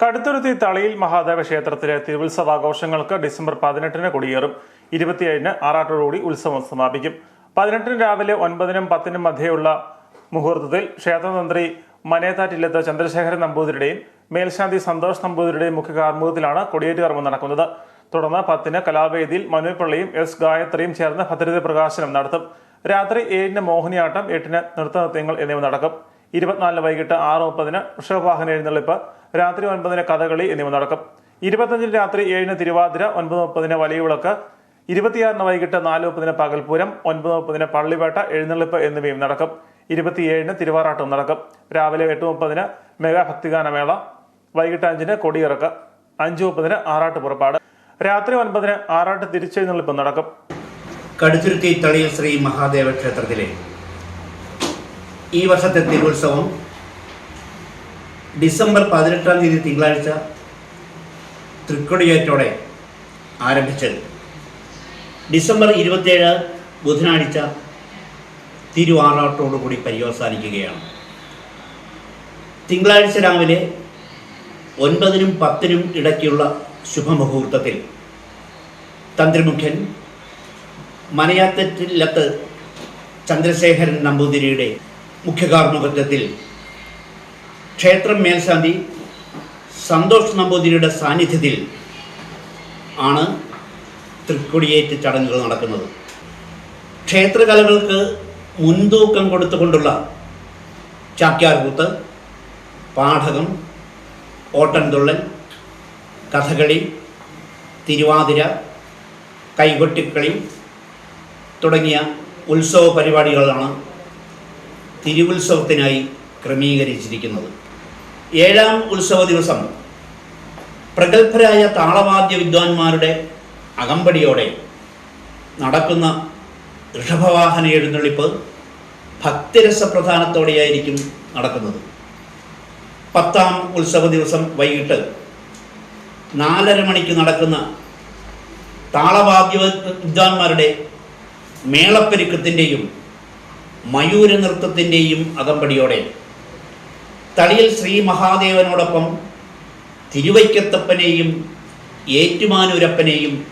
കടുത്തുരുത്തി തളിയിൽ മഹാദേവ ക്ഷേത്രത്തിലെ തിരുവുത്സവാഘോഷങ്ങൾക്ക് ഡിസംബർ പതിനെട്ടിന് കൊടിയേറും. ഇരുപത്തിയേഴിന് ആറാട്ടോടുകൂടി ഉത്സവം സമാപിക്കും. പതിനെട്ടിന് രാവിലെ ഒൻപതിനും പത്തിനും മധ്യയുള്ള മുഹൂർത്തത്തിൽ ക്ഷേത്രതന്ത്രി മനേതാറ്റില്ലത്ത് ചന്ദ്രശേഖരൻ നമ്പൂതിരിയുടെയും മേൽശാന്തി സന്തോഷ് നമ്പൂതിരിയുടെയും മുഖ്യ കാർമുഖത്തിലാണ് കൊടിയേറ്റ് കർമ്മം നടക്കുന്നത്. തുടർന്ന് പത്തിന് കലാവേദിയിൽ മനോജ് എസ് ഗായത്രിയും ചേർന്ന് ഭദ്രത പ്രകാശനം നടത്തും. രാത്രി ഏഴിന് മോഹിനിയാട്ടം എട്ടിന് നൃത്തനൃത്യങ്ങൾ എന്നിവ നടക്കും. ഇരുപത്തിനാലിന് വൈകിട്ട് ആറ് മുപ്പതിന് വൃഷഭവാഹന എഴുന്നള്ളിപ്പ് രാത്രി ഒൻപതിന് കഥകളി എന്നിവ നടക്കും. ഇരുപത്തഞ്ചിന് രാത്രി ഏഴിന് തിരുവാതിര ഒൻപത് മുപ്പതിന് വലിയ വിളക്ക് ഇരുപത്തിയാറിന് വൈകിട്ട് നാല് മുപ്പതിന് പകൽപൂരം ഒൻപത് മുപ്പതിന് പള്ളിവേട്ട എഴുന്നള്ളിപ്പ് എന്നിവയും നടക്കും. ഇരുപത്തിയേഴിന് തിരുവാറാട്ടം നടക്കും. രാവിലെ എട്ട് മുപ്പതിന് മെഗാ ഭക്തിഗാനമേള വൈകിട്ട് അഞ്ചിന് കൊടിയിറക്ക് അഞ്ച് മുപ്പതിന് ആറാട്ട് പുറപ്പാട് രാത്രി ഒൻപതിന് ആറാട്ട് തിരിച്ചെഴുന്നള്ളിപ്പ് നടക്കും. കടുത്തുരുത്തി തളിയ ശ്രീ മഹാദേവ ക്ഷേത്രത്തിലെ ഈ വർഷത്തെ തിരുവുത്സവം ഡിസംബർ പതിനെട്ടാം തീയതി തിങ്കളാഴ്ച തൃക്കൊടിയേറ്റോടെ ആരംഭിച്ചത്. ഡിസംബർ ഇരുപത്തേഴ് ബുധനാഴ്ച തിരുവാറാട്ടോടുകൂടി പര്യവസാനിക്കുകയാണ്. തിങ്കളാഴ്ച രാവിലെ ഒൻപതിനും പത്തിനും ഇടയ്ക്കുള്ള ശുഭമുഹൂർത്തത്തിൽ തന്ത്രിമുഖ്യൻ മനയാത്തറ്റില്ലത്ത് ചന്ദ്രശേഖരൻ നമ്പൂതിരിയുടെ മുഖ്യകാർമുകത്വത്തിൽ ക്ഷേത്രം മേൽശാന്തി സന്തോഷ് നമ്പൂതിരിയുടെ സാന്നിധ്യത്തിൽ ആണ് തൃക്കൊടിയേറ്റ് ചടങ്ങുകൾ നടക്കുന്നത്. ക്ഷേത്രകലകൾക്ക് മുൻതൂക്കം കൊടുത്തുകൊണ്ടുള്ള ചാക്യാർകൂത്ത് പാഠകം ഓട്ടൻതുള്ളൽ കഥകളി തിരുവാതിര കൈകൊട്ടിക്കളി തുടങ്ങിയ ഉത്സവ പരിപാടികളാണ് തിരുവുത്സവത്തിനായി ക്രമീകരിച്ചിരിക്കുന്നത്. ഏഴാം ഉത്സവ ദിവസം പ്രഗത്ഭരായ താളവാദ്യ വിദ്വാൻമാരുടെ അകമ്പടിയോടെ നടക്കുന്ന ഋഷഭവാഹന എഴുന്നള്ളിപ്പ് ഭക്തിരസപ്രധാനത്തോടെയായിരിക്കും നടക്കുന്നത്. പത്താം ഉത്സവ ദിവസം വൈകിട്ട് നാലര മണിക്ക് നടക്കുന്ന താളവാദ്യ വിദ്വാൻമാരുടെ മേളപ്പെരുക്കത്തിന്റെയും മയൂര നൃത്തത്തിന്റെയും അകമ്പടിയോടെ. തളിയിൽ ശ്രീ മഹാദേവനോടൊപ്പം തിരുവൈക്കത്തപ്പനെയും ഏറ്റുമാനൂരപ്പനെയും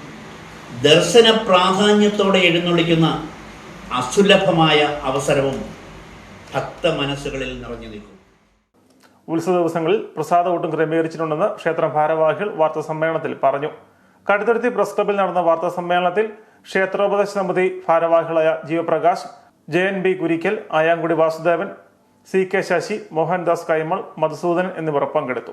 ദർശന പ്രാധാന്യത്തോടെ എഴുന്നള്ളിക്കുന്ന അസുലഭമായ അവസരവും ഭക്ത മനസ്സുകളിൽ നിറഞ്ഞു നിൽക്കും. ഉത്സവ ദിവസങ്ങളിൽ പ്രസാദകൂട്ടും ക്രമീകരിച്ചിട്ടുണ്ടെന്ന് ക്ഷേത്രം ഭാരവാഹികൾ വാർത്താ സമ്മേളനത്തിൽ പറഞ്ഞു. കടുത്തുരുത്തി പ്രസ് ക്ലബിൽ നടന്ന വാർത്താ സമ്മേളനത്തിൽ ക്ഷേത്രോപദേശ സമിതി ഭാരവാഹികളായ Jeevaprakash Jayan B Kurikkal Ayankudi Vasudevan C K Sasi Mohandas Kaimal Madhusoodanan എന്നിവർ പങ്കെടുത്തു.